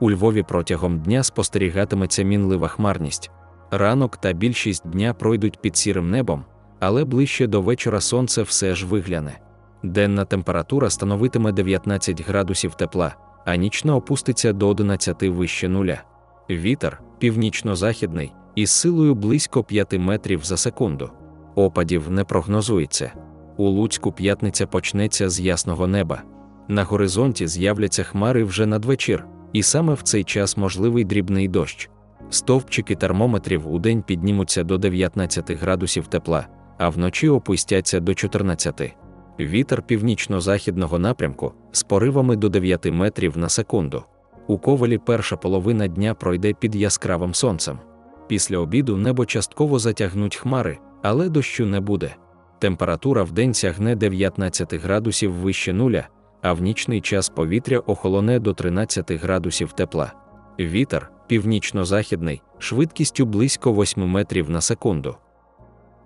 У Львові протягом дня спостерігатиметься мінлива хмарність. Ранок та більшість дня пройдуть під сірим небом, але ближче до вечора сонце все ж вигляне. Денна температура становитиме 19 градусів тепла, а нічна опуститься до 11 вище нуля. Вітер північно-західний із силою близько 5 метрів за секунду. Опадів не прогнозується. У Луцьку п'ятниця почнеться з ясного неба. На горизонті з'являться хмари вже надвечір, і саме в цей час можливий дрібний дощ. Стовпчики термометрів у день піднімуться до 19 градусів тепла, а вночі опустяться до 14. Вітер північно-західного напрямку з поривами до 9 метрів на секунду. У ковалі перша половина дня пройде під яскравим сонцем. Після обіду небо частково затягнуть хмари, але дощу не буде. Температура в день сягне 19 градусів вище нуля, а в нічний час повітря охолоне до 13 градусів тепла. Вітер північно-західний, швидкістю близько 8 метрів на секунду.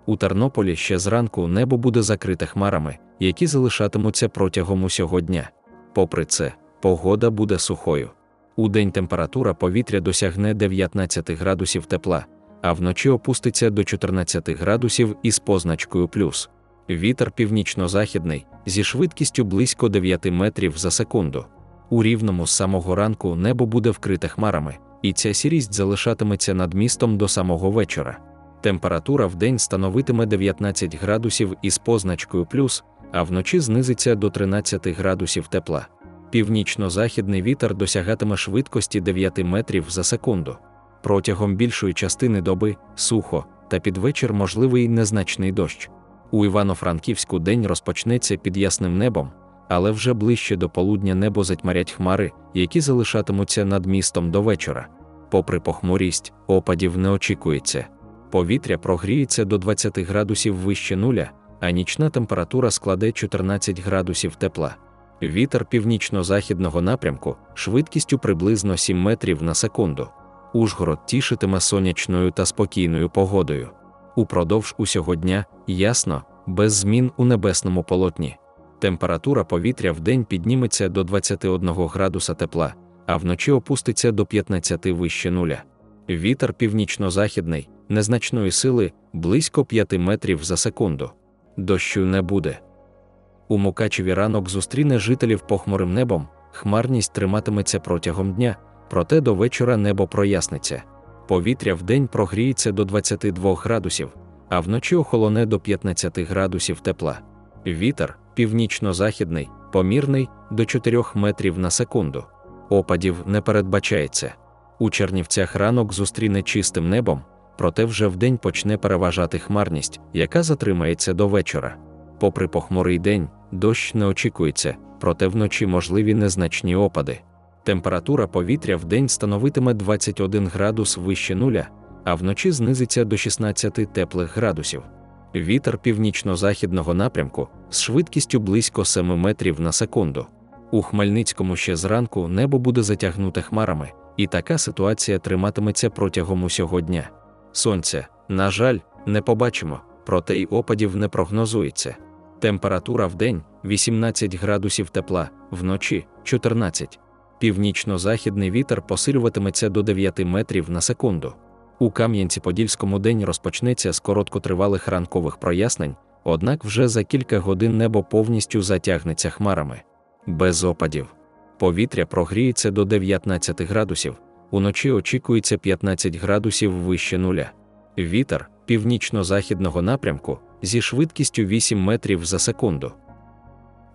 У Тернополі ще зранку небо буде закрите хмарами, які залишатимуться протягом усього дня. Попри це, погода буде сухою. У день температура повітря досягне 19 градусів тепла, а вночі опуститься до 14 градусів із позначкою плюс. Вітер північно-західний зі швидкістю близько 9 метрів за секунду. У рівному з самого ранку небо буде вкрите хмарами, і ця сірість залишатиметься над містом до самого вечора. Температура в день становитиме 19 градусів із позначкою плюс, а вночі знизиться до 13 градусів тепла. Північно-західний вітер досягатиме швидкості 9 метрів за секунду. Протягом більшої частини доби сухо, та під вечір можливий незначний дощ. У Івано-Франківську день розпочнеться під ясним небом, але вже ближче до полудня небо затьмарять хмари, які залишатимуться над містом до вечора. Попри похмурість, опадів не очікується. Повітря прогріється до 20 градусів вище нуля, а нічна температура складе 14 градусів тепла. Вітер північно-західного напрямку швидкістю приблизно 7 метрів на секунду. Ужгород тішитиме сонячною та спокійною погодою. Упродовж усього дня ясно, без змін у небесному полотні. Температура повітря в день підніметься до 21 градуса тепла, а вночі опуститься до 15 вище нуля. Вітер північно-західний, незначної сили близько 5 метрів за секунду. Дощу не буде. У Мукачеві ранок зустріне жителів похмурим небом, хмарність триматиметься протягом дня, проте до вечора небо проясниться. Повітря в день прогріється до 22 градусів, а вночі охолоне до 15 градусів тепла. Вітер північно-західний, помірний до 4 метрів на секунду. Опадів не передбачається. У Чернівцях ранок зустріне чистим небом, проте вже вдень почне переважати хмарність, яка затримається до вечора. Попри похмурий день, дощ не очікується, проте вночі можливі незначні опади. Температура повітря в день становитиме 21 градус вище нуля, а вночі знизиться до 16 теплих градусів. Вітер північно-західного напрямку з швидкістю близько 7 метрів на секунду. У Хмельницькому ще зранку небо буде затягнуте хмарами, і така ситуація триматиметься протягом усього дня. Сонця, на жаль, не побачимо, проте й опадів не прогнозується. Температура в день 18 градусів тепла, вночі 14. Північно-західний вітер посилюватиметься до 9 метрів на секунду. У Кам'янці-Подільському день розпочнеться з короткотривалих ранкових прояснень, однак вже за кілька годин небо повністю затягнеться хмарами. Без опадів. Повітря прогріється до 19 градусів, уночі очікується 15 градусів вище нуля. Вітер північно-західного напрямку зі швидкістю 8 метрів за секунду.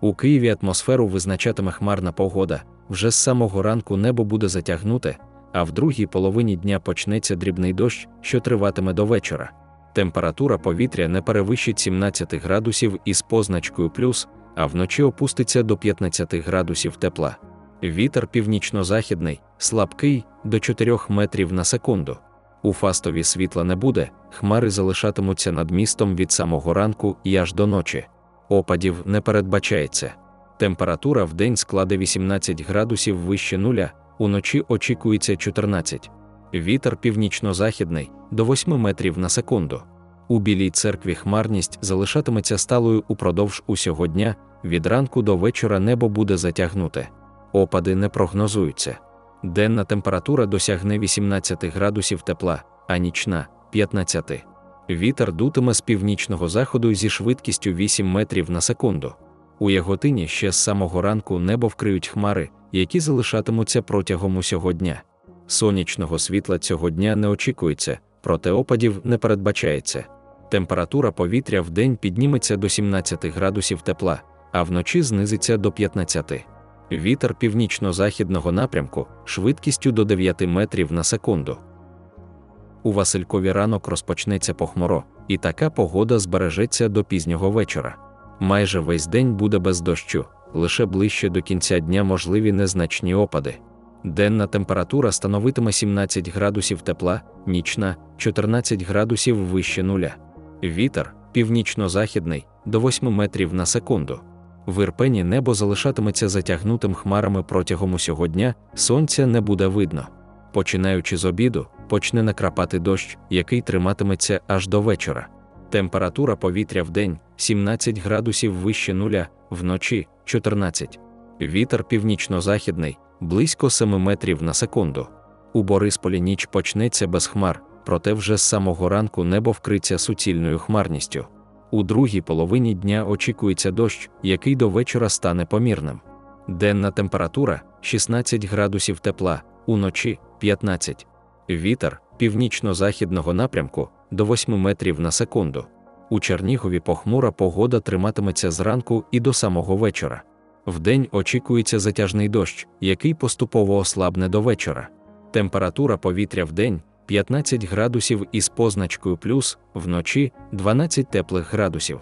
У Києві атмосферу визначатиме хмарна погода, вже з самого ранку небо буде затягнуте, а в другій половині дня почнеться дрібний дощ, що триватиме до вечора. Температура повітря не перевищить 17 градусів із позначкою плюс, а вночі опуститься до 15 градусів тепла. Вітер північно-західний, слабкий до 4 метрів на секунду. У Фастові світла не буде, хмари залишатимуться над містом від самого ранку і аж до ночі. Опадів не передбачається. Температура в день складе 18 градусів вище нуля, уночі очікується 14. Вітер північно-західний до 8 метрів на секунду. У Білій церкві хмарність залишатиметься сталою упродовж усього дня, від ранку до вечора небо буде затягнуте. Опади не прогнозуються. Денна температура досягне 18 градусів тепла, а нічна 15. Вітер дутиме з північного заходу зі швидкістю 8 метрів на секунду. У Яготині ще з самого ранку небо вкриють хмари, які залишатимуться протягом усього дня. Сонячного світла цього дня не очікується, проте опадів не передбачається. Температура повітря в день підніметься до 17 градусів тепла, а вночі знизиться до 15. Вітер північно-західного напрямку швидкістю до 9 метрів на секунду. У Василькові ранок розпочнеться похмуро, і така погода збережеться до пізнього вечора. Майже весь день буде без дощу, лише ближче до кінця дня можливі незначні опади. Денна температура становитиме 17 градусів тепла, нічна 14 градусів вище нуля. Вітер північно-західний до 8 метрів на секунду. В Ірпені небо залишатиметься затягнутим хмарами протягом усього дня, сонця не буде видно. Починаючи з обіду, почне накрапати дощ, який триматиметься аж до вечора. Температура повітря в день 17 градусів вище нуля, вночі 14. Вітер північно-західний близько 7 метрів на секунду. У Борисполі ніч почнеться без хмар, проте вже з самого ранку небо вкриться суцільною хмарністю. У другій половині дня очікується дощ, який до вечора стане помірним. Денна температура 16 градусів тепла, уночі 15. Вітер північно-західного напрямку до 8 метрів на секунду. У Чернігові похмура погода триматиметься зранку і до самого вечора. Вдень очікується затяжний дощ, який поступово ослабне до вечора. Температура повітря в день 15 градусів із позначкою плюс, вночі 12 теплих градусів.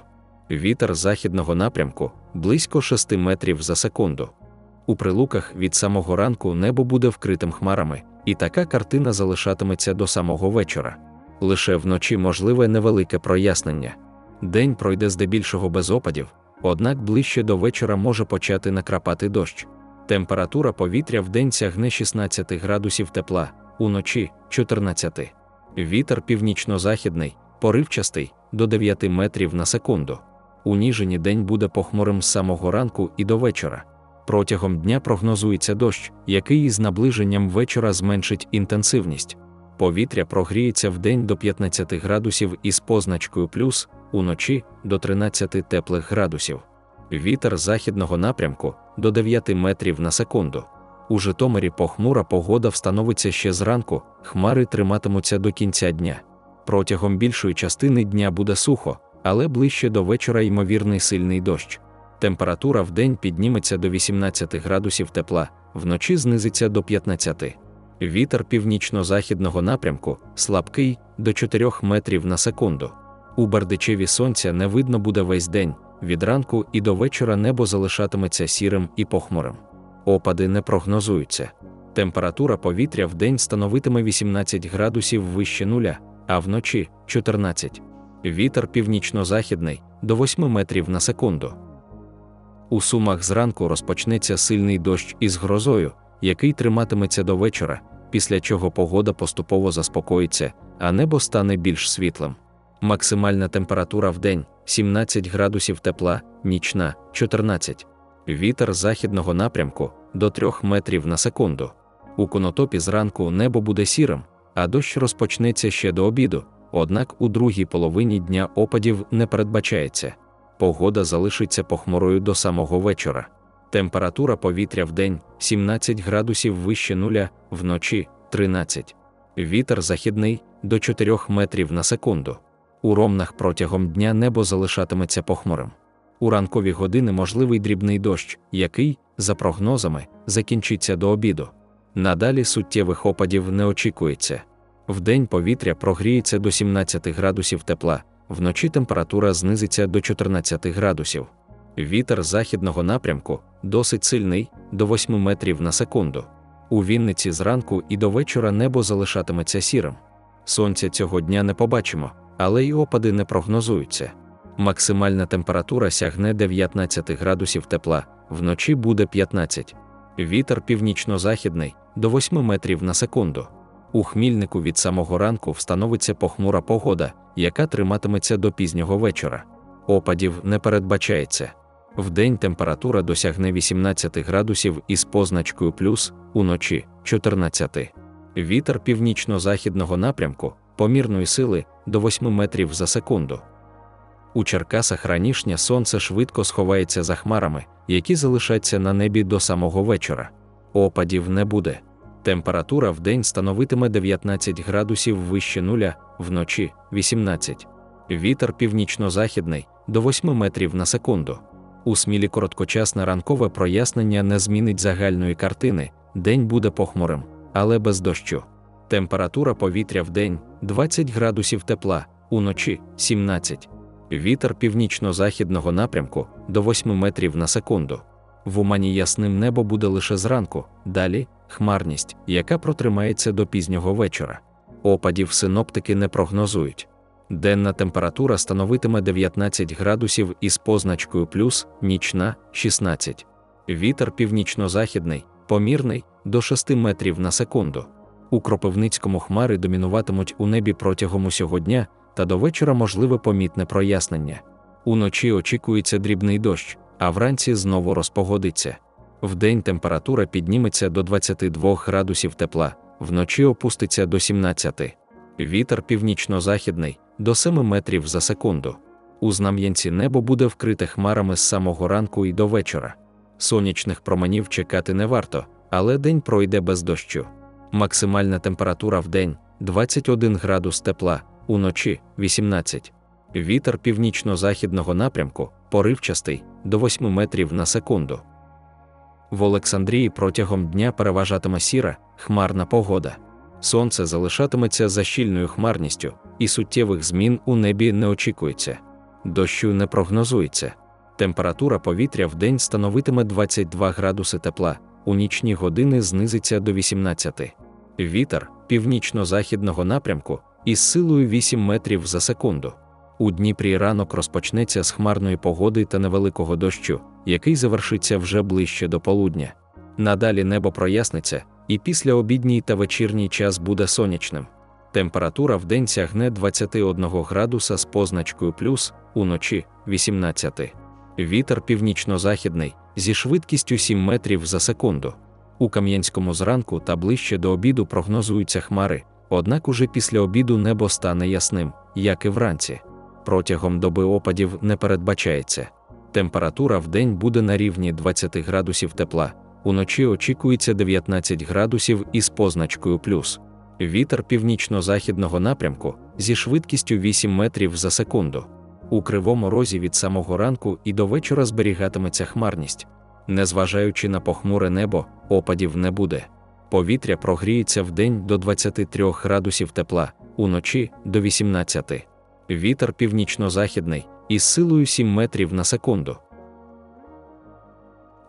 Вітер західного напрямку близько 6 метрів за секунду. У прилуках від самого ранку небо буде вкритим хмарами, і така картина залишатиметься до самого вечора. Лише вночі можливе невелике прояснення. День пройде здебільшого без опадів, однак ближче до вечора може почати накрапати дощ. Температура повітря в день сягне 16 градусів тепла, уночі 14. Вітер північно-західний, поривчастий до 9 метрів на секунду. У Ніжині день буде похмурим з самого ранку і до вечора. Протягом дня прогнозується дощ, який із наближенням вечора зменшить інтенсивність. Повітря прогріється в день до 15 градусів із позначкою плюс, уночі до 13 теплих градусів. Вітер західного напрямку до 9 метрів на секунду. У Житомирі похмура погода встановиться ще зранку, хмари триматимуться до кінця дня. Протягом більшої частини дня буде сухо, але ближче до вечора ймовірний сильний дощ. Температура в день підніметься до 18 градусів тепла, вночі знизиться до 15. Вітер північно-західного напрямку слабкий до 4 метрів на секунду. У Бердичеві сонця не видно буде весь день, від ранку і до вечора небо залишатиметься сірим і похмурим. Опади не прогнозуються. Температура повітря в день становитиме 18 градусів вище нуля, а вночі 14. Вітер північно-західний до 8 метрів на секунду. У сумах зранку розпочнеться сильний дощ із грозою, який триматиметься до вечора, після чого погода поступово заспокоїться, а небо стане більш світлим. Максимальна температура в день 17 градусів тепла, нічна 14. Вітер західного напрямку до 3 метрів на секунду. У конотопі зранку небо буде сірим, а дощ розпочнеться ще до обіду, однак у другій половині дня опадів не передбачається. Погода залишиться похмурою до самого вечора. Температура повітря в день 17 градусів вище нуля, вночі 13. Вітер західний до 4 метрів на секунду. У ромнах протягом дня небо залишатиметься похмурим. У ранкові години можливий дрібний дощ, який, за прогнозами, закінчиться до обіду. Надалі суттєвих опадів не очікується. Вдень повітря прогріється до 17 градусів тепла, вночі температура знизиться до 14 градусів. Вітер західного напрямку досить сильний до 8 метрів на секунду. У Вінниці зранку і до вечора небо залишатиметься сірим. Сонця цього дня не побачимо, але й опади не прогнозуються. Максимальна температура сягне 19 градусів тепла, вночі буде 15. Вітер північно-західний до 8 метрів на секунду. У хмільнику від самого ранку встановиться похмура погода, яка триматиметься до пізнього вечора. Опадів не передбачається. Вдень температура досягне 18 градусів із позначкою плюс, уночі 14. Вітер північно-західного напрямку, помірної сили до 8 метрів за секунду. У Черкасах ранішнє сонце швидко сховається за хмарами, які залишаться на небі до самого вечора. Опадів не буде. Температура в день становитиме 19 градусів вище нуля, вночі 18. Вітер північно-західний до 8 метрів на секунду. У смілі короткочасне ранкове прояснення не змінить загальної картини, день буде похмурим, але без дощу. Температура повітря в день 20 градусів тепла, уночі 17. Вітер північно-західного напрямку до 8 метрів на секунду. В Умані ясним небо буде лише зранку, далі хмарність, яка протримається до пізнього вечора. Опадів синоптики не прогнозують. Денна температура становитиме 19 градусів із позначкою плюс, нічна 16. Вітер північно-західний, помірний до 6 метрів на секунду. У Кропивницькому хмари домінуватимуть у небі протягом усього дня, та до вечора можливе помітне прояснення. Уночі очікується дрібний дощ, а вранці знову розпогодиться. Вдень температура підніметься до 22 градусів тепла, вночі опуститься до 17. Вітер північно-західний до 7 метрів за секунду. У знам'янці небо буде вкрите хмарами з самого ранку і до вечора. Сонячних променів чекати не варто, але день пройде без дощу. Максимальна температура в день 21 градус тепла, уночі 18. Вітер північно-західного напрямку, поривчастий до 8 метрів на секунду. В Олександрії протягом дня переважатиме сіра, хмарна погода. Сонце залишатиметься за щільною хмарністю, і суттєвих змін у небі не очікується. Дощу не прогнозується. Температура повітря в день становитиме 22 градуси тепла, у нічні години знизиться до 18. Вітер північно-західного напрямку із силою 8 метрів за секунду. У Дніпрі ранок розпочнеться з хмарної погоди та невеликого дощу, який завершиться вже ближче до полудня. Надалі небо проясниться, і після обідній та вечірній час буде сонячним. Температура в день сягне 21 градуса з позначкою плюс, уночі 18. Вітер північно-західний зі швидкістю 7 метрів за секунду. У Кам'янському зранку та ближче до обіду прогнозуються хмари, однак уже після обіду небо стане ясним, як і вранці. Протягом доби опадів не передбачається. Температура в день буде на рівні 20 градусів тепла, уночі очікується 19 градусів із позначкою плюс. Вітер північно-західного напрямку зі швидкістю 8 метрів за секунду. У кривому розі від самого ранку і до вечора зберігатиметься хмарність. Незважаючи на похмуре небо, опадів не буде. Повітря прогріється в день до 23 градусів тепла, уночі до 18. Вітер північно-західний із силою 7 метрів на секунду.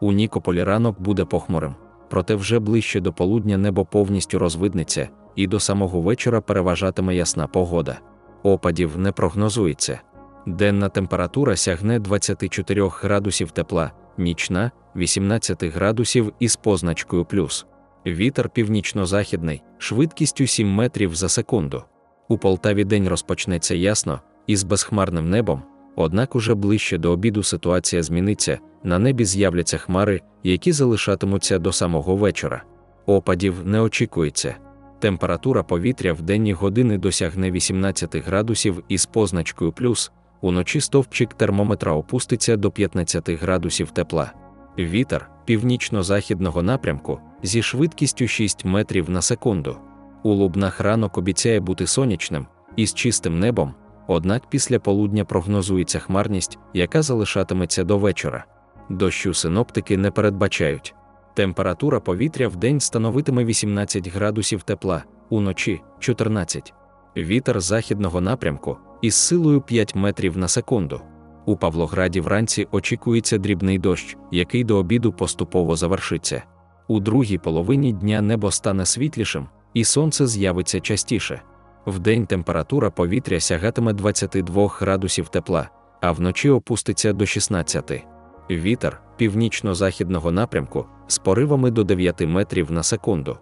У Нікополі ранок буде похмурим, проте вже ближче до полудня небо повністю розвиднеться, і до самого вечора переважатиме ясна погода. Опадів не прогнозується. Денна температура сягне 24 градусів тепла, нічна 18 градусів із позначкою плюс. Вітер північно-західний, швидкістю 7 метрів за секунду. У Полтаві день розпочнеться ясно, із безхмарним небом, однак уже ближче до обіду ситуація зміниться, на небі з'являться хмари, які залишатимуться до самого вечора. Опадів не очікується. Температура повітря в денні години досягне 18 градусів із позначкою плюс, уночі стовпчик термометра опуститься до 15 градусів тепла. Вітер північно-західного напрямку зі швидкістю 6 метрів на секунду. У Лубнах ранок обіцяє бути сонячним із чистим небом, однак після полудня прогнозується хмарність, яка залишатиметься до вечора. Дощу синоптики не передбачають. Температура повітря в день становитиме 18 градусів тепла, уночі 14. Вітер західного напрямку із силою 5 метрів на секунду. У Павлограді вранці очікується дрібний дощ, який до обіду поступово завершиться. У другій половині дня небо стане світлішим, і сонце з'явиться частіше. Вдень температура повітря сягатиме 22 градусів тепла, а вночі опуститься до 16. Вітер північно-західного напрямку з поривами до 9 метрів на секунду.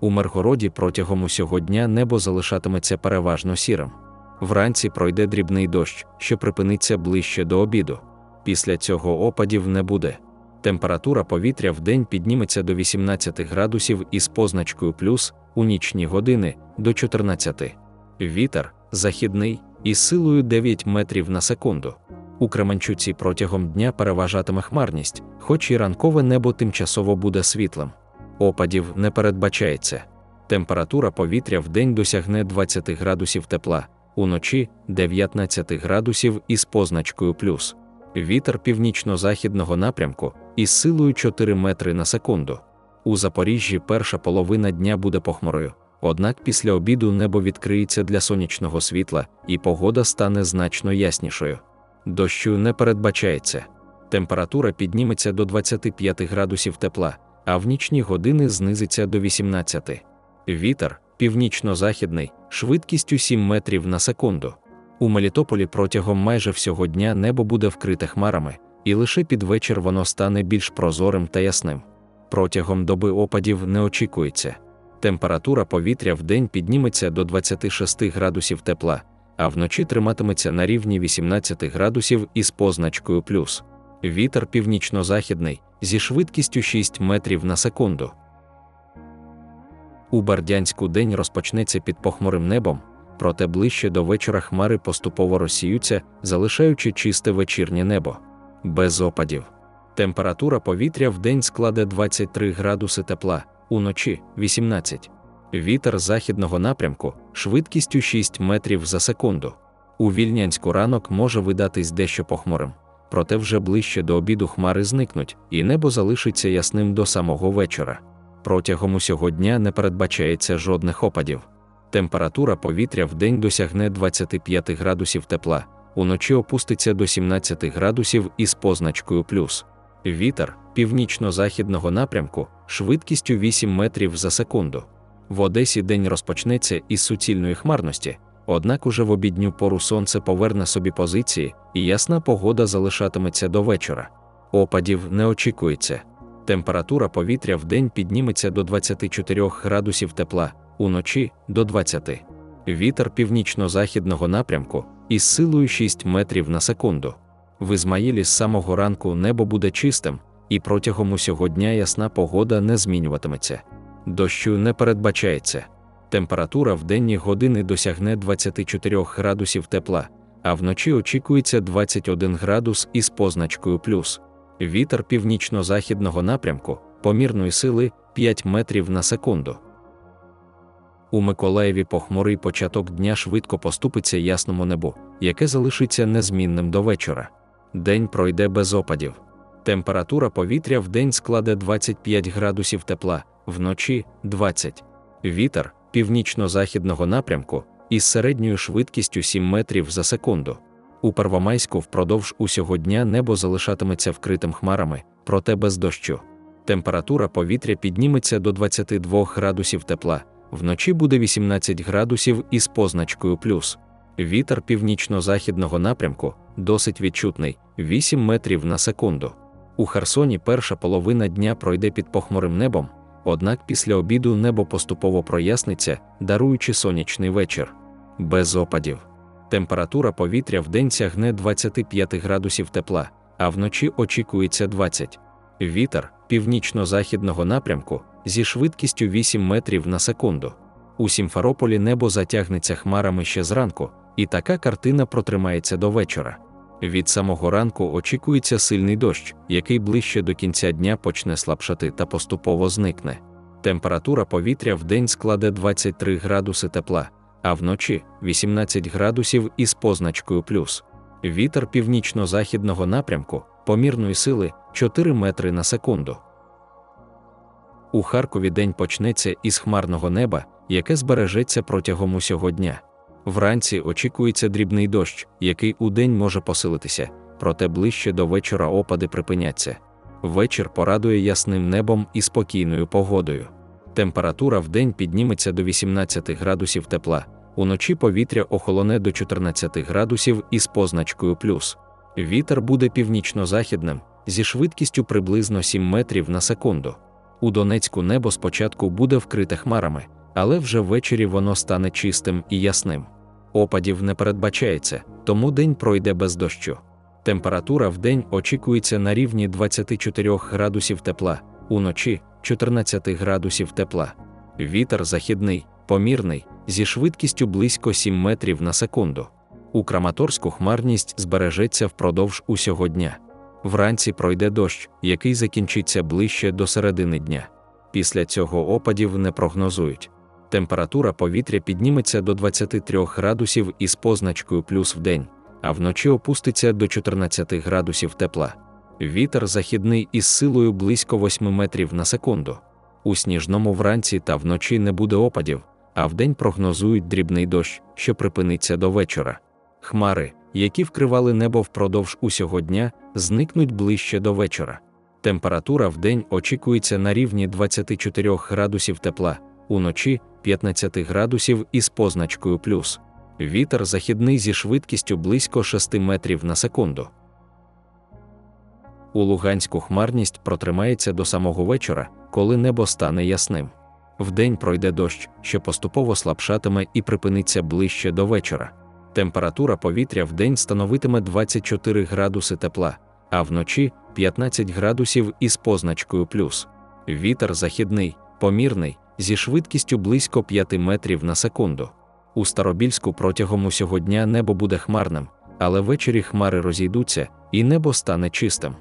У Миргороді протягом усього дня небо залишатиметься переважно сірим. Вранці пройде дрібний дощ, що припиниться ближче до обіду. Після цього опадів не буде. Температура повітря в день підніметься до 18 градусів із позначкою плюс у нічні години до 14. Вітер західний із силою 9 метрів на секунду. У Кременчуці протягом дня переважатиме хмарність, хоч і ранкове небо тимчасово буде світлим. Опадів не передбачається. Температура повітря в день досягне 20 градусів тепла, уночі 19 градусів із позначкою плюс. Вітер північно-західного напрямку із силою 4 метри на секунду. У Запоріжжі перша половина дня буде похмурою, однак після обіду небо відкриється для сонячного світла і погода стане значно яснішою. Дощу не передбачається. Температура підніметься до 25 градусів тепла, а в нічні години знизиться до 18. Вітер північно-західний, швидкістю 7 метрів на секунду. У Мелітополі протягом майже всього дня небо буде вкрите хмарами, і лише під вечір воно стане більш прозорим та ясним. Протягом доби опадів не очікується. Температура повітря в день підніметься до 26 градусів тепла, а вночі триматиметься на рівні 18 градусів із позначкою плюс. Вітер північно-західний зі швидкістю 6 метрів на секунду. У Бардянську день розпочнеться під похмурим небом, проте ближче до вечора хмари поступово розсіються, залишаючи чисте вечірнє небо. Без опадів. Температура повітря в день складе 23 градуси тепла, уночі 18. Вітер західного напрямку швидкістю 6 метрів за секунду. У вільнянську ранок може видатись дещо похмурим, проте вже ближче до обіду хмари зникнуть, і небо залишиться ясним до самого вечора. Протягом усього дня не передбачається жодних опадів. Температура повітря в день досягне 25 градусів тепла, уночі опуститься до 17 градусів із позначкою плюс. Вітер північно-західного напрямку швидкістю 8 метрів за секунду. В Одесі день розпочнеться із суцільної хмарності, однак уже в обідню пору сонце поверне собі позиції, і ясна погода залишатиметься до вечора. Опадів не очікується. Температура повітря в день підніметься до 24 градусів тепла, уночі до 20. Вітер північно-західного напрямку із силою 6 метрів на секунду. В Ізмаїлі з самого ранку небо буде чистим, і протягом усього дня ясна погода не змінюватиметься. Дощу не передбачається. Температура в денні години досягне 24 градусів тепла, а вночі очікується 21 градус із позначкою плюс. Вітер північно-західного напрямку, помірної сили 5 метрів на секунду. У Миколаєві похмурий початок дня швидко поступиться ясному небу, яке залишиться незмінним до вечора. День пройде без опадів. Температура повітря в день складе 25 градусів тепла, вночі 20. Вітер північно-західного напрямку із середньою швидкістю 7 метрів за секунду. У Первомайську впродовж усього дня небо залишатиметься вкритим хмарами, проте без дощу. Температура повітря підніметься до 22 градусів тепла, вночі буде 18 градусів із позначкою плюс. Вітер північно-західного напрямку досить відчутний 8 метрів на секунду. У Херсоні перша половина дня пройде під похмурим небом, однак після обіду небо поступово проясниться, даруючи сонячний вечір. Без опадів. Температура повітря в день сягне 25 градусів тепла, а вночі очікується 20. Вітер північно-західного напрямку зі швидкістю 8 метрів на секунду. У Сімферополі небо затягнеться хмарами ще зранку, і така картина протримається до вечора. Від самого ранку очікується сильний дощ, який ближче до кінця дня почне слабшати та поступово зникне. Температура повітря в день складе 23 градуси тепла, а вночі 18 градусів із позначкою плюс. Вітер північно-західного напрямку, помірної сили 4 метри на секунду. У Харкові день почнеться із хмарного неба, яке збережеться протягом усього дня. Вранці очікується дрібний дощ, який удень може посилитися, проте ближче до вечора опади припиняться. Вечір порадує ясним небом і спокійною погодою. Температура в день підніметься до 18 градусів тепла, уночі повітря охолоне до 14 градусів із позначкою плюс. Вітер буде північно-західним зі швидкістю приблизно 7 метрів на секунду. У Донецьку небо спочатку буде вкрите хмарами, але вже ввечері воно стане чистим і ясним. Опадів не передбачається, тому день пройде без дощу. Температура в день очікується на рівні 24 градусів тепла, уночі 14 градусів тепла. Вітер західний, помірний, зі швидкістю близько 7 метрів на секунду. У Краматорську хмарність збережеться впродовж усього дня. Вранці пройде дощ, який закінчиться ближче до середини дня. Після цього опадів не прогнозують. Температура повітря підніметься до 23 градусів із позначкою плюс в день, а вночі опуститься до 14 градусів тепла. Вітер західний із силою близько 8 метрів на секунду. У сніжному вранці та вночі не буде опадів, а вдень прогнозують дрібний дощ, що припиниться до вечора. Хмари, які вкривали небо впродовж усього дня, зникнуть ближче до вечора. Температура в день очікується на рівні 24 градусів тепла, уночі 15 градусів із позначкою плюс. Вітер західний зі швидкістю близько 6 метрів на секунду. У Луганську хмарність протримається до самого вечора, коли небо стане ясним. Вдень пройде дощ, що поступово слабшатиме і припиниться ближче до вечора. Температура повітря вдень становитиме 24 градуси тепла, а вночі 15 градусів із позначкою плюс. Вітер західний, помірний, зі швидкістю близько 5 метрів на секунду. У Старобільську протягом усього дня небо буде хмарним, але ввечері хмари розійдуться, і небо стане чистим.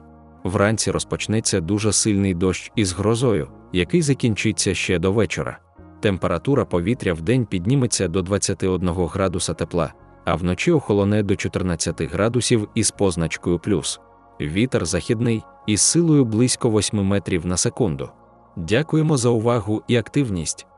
Вранці розпочнеться дуже сильний дощ із грозою, який закінчиться ще до вечора. Температура повітря вдень підніметься до 21 градуса тепла, а вночі охолоне до 14 градусів із позначкою плюс. Вітер західний із силою близько 8 метрів на секунду. Дякуємо за увагу і активність.